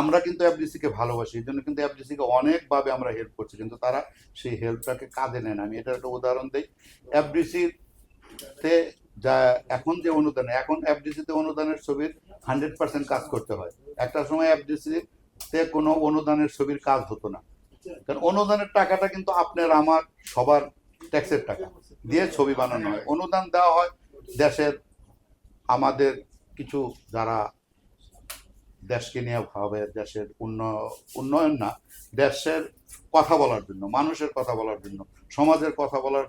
আমরা কিন্তু এফডিসি কে ভালোবাসি, এই জন্য কিন্তু এফডিসি কে অনেকভাবে আমরা হেল্প করছি, কিন্তু তারা সেই হেল্পটাকে কাজে নেয় না। আমি এটা একটা উদাহরণ দিই। এফডিসি তে যা এখন যে অনুদান, এখন এফডিসি তে অনুদানের ছবির হান্ড্রেড পার্সেন্ট কাজ করতে হয়। একটা সময় এফডিসি তে কোনো অনুদানের ছবির কাজ হতো না। কারণ অনুদানের টাকাটা কিন্তু আপনার, আমার, সবার ট্যাক্সের টাকা দিয়ে ছবি বানানো হয়। অনুদান দেওয়া হয় দেশের, আমাদের কিছু যারা দেশকে নিয়ে ভাবে, দেশের উন্ন- উন্নয়ন না, দেশের কথা বলার জন্য, মানুষের কথা বলার জন্য, সমাজের কথা বলার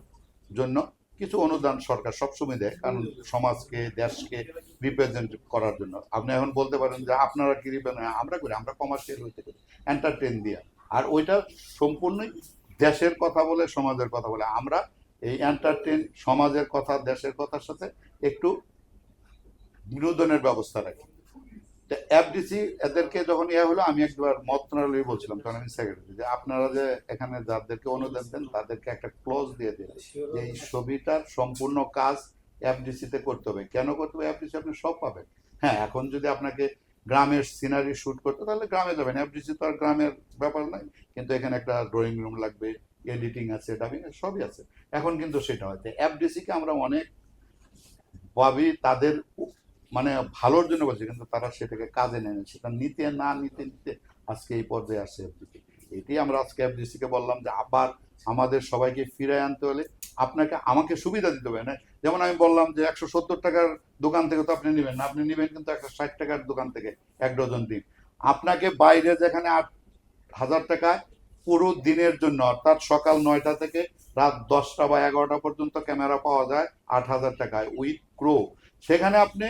জন্য কিছু অনুদান সরকার সবসময় দেয়, কারণ সমাজকে, দেশকে রিপ্রেজেন্ট করার জন্য। আপনি এখন বলতে পারেন যে আপনারা কি represent- আমরা করি, আমরা কমার্শিয়াল হইতে করি এন্টারটেন দিয়া। আর ওইটা সম্পূর্ণই দেশের কথা বলে, সমাজের কথা বলে। আমরা এই এন্টারটেন সমাজের কথা, দেশের কথার সাথে একটু বিনোদনের ব্যবস্থা রাখি। এফডিসি এদেরকে যখন ইয়ে হলো, আমি একবার মন্ত্রণালয়ে বলছিলাম, তখন আমি সেক্রেটারি যে আপনারা যে এখানে যাদেরকে অনুদান দেন, তাদেরকে একটা ক্লোজ দিয়ে দিন যে এই ছবিটার সম্পূর্ণ কাজ এফডিসি তে করতে হবে। কেন করতে হবে? এফডিসি আপনি সব পাবেন হ্যাঁ এখন যদি আপনাকে গ্রামের সিনারি শুট করতে, তাহলে গ্রামে যাবেন। এফডিসি তো আর গ্রামের ব্যাপার নাই কিন্তু এখানে একটা ড্রয়িং রুম লাগবে এডিটিং আছে ডাবিং সবই আছে। এখন কিন্তু সেটা হয়। এফডিসি কে আমরা অনেক ভাবি, তাদের মানে ভালোর জন্য বলছি, কিন্তু তারা সেটাকে কাজে নেয়। সেটা নিতে না নিতে নিতে আজকে এই পর্যায়ে আসছে এফডিসি এটি আমরা আজকে এফডিসি কে বললাম যে আবার আমাদের সবাইকে ফিরে আনতে হলে আপনাকে, আমাকে সুবিধা দিতে হবে না যেমন আমি বললাম যে একশো সত্তর টাকার দোকান থেকে তো আপনি নেবেন আপনি নেবেন কিন্তু একশো ষাট টাকার দোকান থেকে এক ডজন দিন আপনাকে বাইরে যেখানে আট হাজার টাকায় পুরো দিনের জন্য, অর্থাৎ সকাল নয়টা থেকে রাত দশটা বা এগারোটা পর্যন্ত ক্যামেরা পাওয়া যায় আট হাজার টাকায় উইথ ক্রো সেখানে আপনি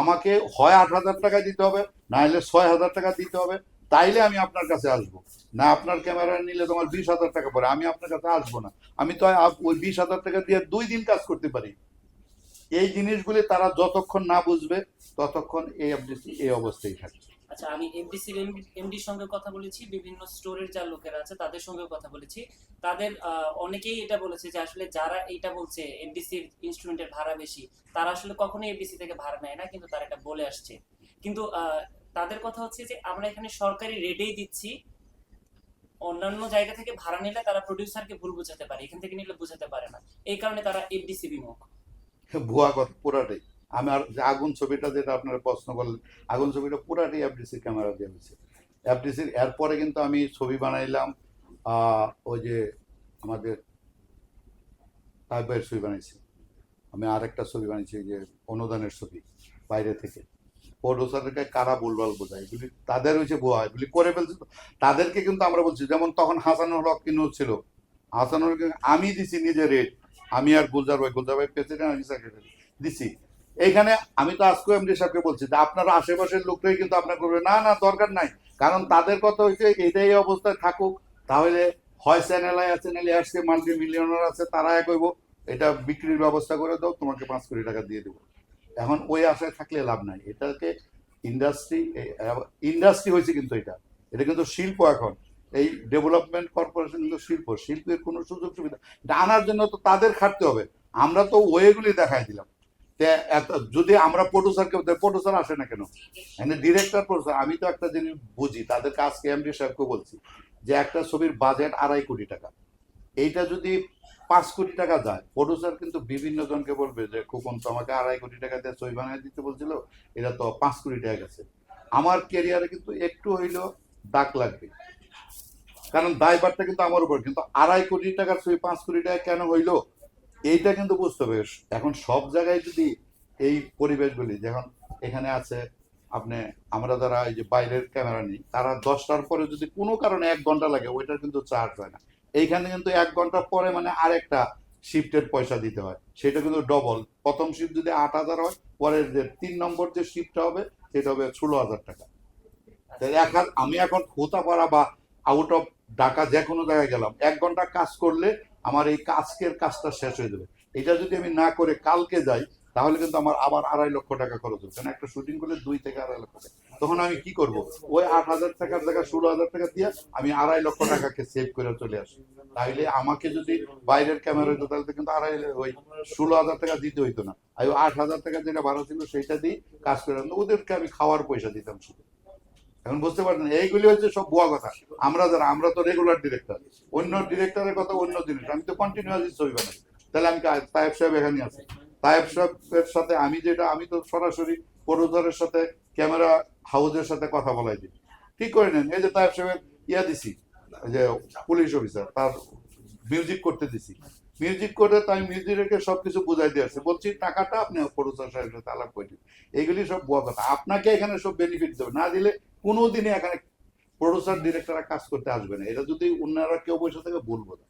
আমাকে হয় আট হাজার টাকা দিতে হবে, না হলে ছয় হাজার টাকা দিতে হবে, তাইলে আমি আপনার কাছে আসব। না আপনার ক্যামেরা নিলে তোমার বিশ হাজার টাকা পড়ে, আমি আপনার কাছে আসব না। আমি তো ওই বিশ হাজার টাকা দিয়ে দুই দিন কাজ করতে পারি। এই জিনিসগুলি তারা যতক্ষণ না বুঝবে, ততক্ষণ এই এই অবস্থায় থাকবে আচ্ছা আমি এমডিসির এমডির সঙ্গে কথা বলেছি, বিভিন্ন স্টোরের যা লোকেরা আছে, তাদের সঙ্গে কথা বলেছি। তাদের অনেকেই এটা বলেছে যে আসলে যারা এটা বলছে এমডিসির ইনস্ট্রুমেন্টের ভাড়া বেশি, তারা আসলে কখনোই এমডিসি থেকে ভাড়া নেয় না, কিন্তু তারা এটা বলে আসছে। কিন্তু তাদের কথা হচ্ছে যে আমরা এখানে সরকারি রেটেই দিচ্ছি, অন্যান্য জায়গা থেকে ভাড়া নিলে তারা প্রডিউসারকে ভুল বোঝাতে পারে, এখান থেকে নিলে বোঝাতে পারে না। এই কারণে তারা এফডিসি বিমুখ। ভুয়া কথা, পুরাটাই। আমার যে আগুন ছবিটা যেটা আপনারা প্রশ্ন করলেন, আগুন ছবিটা পুরাটাই এফডিসির ক্যামেরা দিয়ে হয়েছে এফডিসির এরপরে কিন্তু আমি ছবি বানাইলাম ওই যে আমাদের তাইবের ছবি বানাইছি। আমি আরেকটা ছবি বানিয়েছি যে অনুদানের ছবি বাইরে থেকে। প্রডিউসারকে কারা ভুলভাল বোঝায়? এগুলি তাদের হচ্ছে ভুয়া, এগুলি করে ফেলছে তাদেরকে কিন্তু আমরা বলছি, যেমন তখন হাসানুল হক কিনু ছিল। হাসানুল আমি দিছি নিজে রেট আমি আর গুলজার ভাই গুলজার ভাই প্রেসিডেন্ট আমি সেক্রেটারি দিছি। এইখানে আমি তো আজকে এমডি সাহেবকে বলছি যে আপনারা আশেপাশের লোকটাই কিন্তু আপনার করবে না না, দরকার নাই। কারণ তাদের কথা হচ্ছে এটাই অবস্থায় থাকুক, তাহলে হয় চ্যানেল আই চ্যানেল আসছে মাল্টি মিলিয়নার আছে, তারা এক হইব, এটা বিক্রির ব্যবস্থা করে দাও, তোমাকে পাঁচ কোটি টাকা দিয়ে দেবো। এখন ওই আশায় থাকলে লাভ নাই। এটাকে ইন্ডাস্ট্রি ইন্ডাস্ট্রি হয়েছে কিন্তু এটা। এটা কিন্তু শিল্প এখন। এই ডেভেলপমেন্ট কর্পোরেশন কিন্তু শিল্প। শিল্পের কোনো সুযোগ সুবিধা এটা আনার জন্য তো তাদের খাটতে হবে। আমরা তো ওয়েগুলি দেখাই দিলাম। যদি আমরা প্রডিউসারকে প্রডিউসার আসে না কেন? ডিরেক্টর প্রডিউসার আমি তো একটা জিনিস বুঝি, তাদেরকে আজকে এমডি সাহেবকে বলছি যে একটা ছবির বাজেট আড়াই কোটি টাকা। এইটা যদি পাঁচ কোটি টাকা যায় প্রডিউসার কিন্তু বিভিন্ন জনকে বলবে যে, খোকন তো আমাকে আড়াই কোটি টাকা দিয়ে ছবি বানিয়ে দিতে বলছিল, এটা তো পাঁচ কোটি টাকা গেছে। আমার ক্যারিয়ারে কিন্তু একটু হইলেও দাগ লাগবে। কারণ দায়ভারটা কিন্তু আমার উপর, কিন্তু আড়াই কোটি টাকার ছবি পাঁচ কোটি টাকা কেন হইল? এইটা কিন্তু বুঝতে হবে। এখন সব জায়গায় যদি এই পরিবেশগুলি, যেমন এখানে আছে, আপনি, আমরা যারা এই যে বাইরের ক্যামেরা নিই, তারা দশটার পরে যদি কোনো কারণে এক ঘণ্টা লাগে, ওইটার কিন্তু চার্জ হয় না। এইখানে কিন্তু এক ঘণ্টা পরে মানে আরেকটা শিফটের পয়সা দিতে হয়। সেটা কিন্তু ডবল প্রথম শিফট যদি আট হাজার হয়, পরের যে তিন নম্বর যে শিফটটা হবে, সেটা হবে ষোলো হাজার টাকা। তাই এখন আমি এখন খোতাপাড়া বা আউট অফ ঢাকা যে কোনো জায়গায় গেলাম, এক ঘণ্টা কাজ করলে আমার এই কাজকের কাজটা শেষ হয়ে যাবে। এটা যদি আমি না করে কালকে যাই, তাহলে কিন্তু আমার আবার আড়াই লক্ষ টাকা খরচ হবে। কারণ একটা শুটিং করলে দুই থেকে আড়াই লক্ষ টাকা। তখন আমি কি করব? ওই আট হাজার টাকার জায়গায় ষোলো হাজার টাকা দিয়ে আমি আড়াই লক্ষ টাকাকে সেভ করে চলে আসি। তাইলে আমাকে যদি বাইরের ক্যামেরা হইতো, তাহলে কিন্তু আড়াই, ওই ষোলো হাজার টাকা দিতে হইতো না। আট হাজার টাকা যেটা ভাড়া ছিল, সেইটা দিয়ে কাজ করে। ওদেরকে আমি খাওয়ার পয়সা দিতাম শুধু। এখন বুঝতে পারছেন এইগুলি হচ্ছে সব বুয়া কথা। আমরা যারা, আমরা তো রেগুলার ডিরেক্টর অন্য ডিরেক্টরের কথা অন্য জিনিস। আমি তো কন্টিনিউয়াসলি ছবি বানাই। তাহলে আমি তায়েব সাহেব এখানে আছি। তায়েব সাহেবের সাথে আমি যেটা, আমি তো সরাসরি প্রডিউসারের সাথে ক্যামেরা হাউসের সাথে কথা বলাই দিই। ঠিক করে নেন। এই যে তায়েব সাহেবের ইয়া দিছি, যে পুলিশ অফিসার তার মিউজিক করতে দিছি। মিউজিক করে তাই মিউজিকে সবকিছু বুঝাই দিয়েছে বলছি, টাকাটা আপনি প্রডিউসার সাহেবের সাথে আলাপ করে দিন। এইগুলি সব কথা। আপনাকে এখানে সব বেনিফিট দেবে। না দিলে কোনো দিনই এখানে প্রডিউসার ডিরেক্টররা কাজ করতে আসবে না। এটা যদি অন্যরা কেউ বসে থাকে বলব না।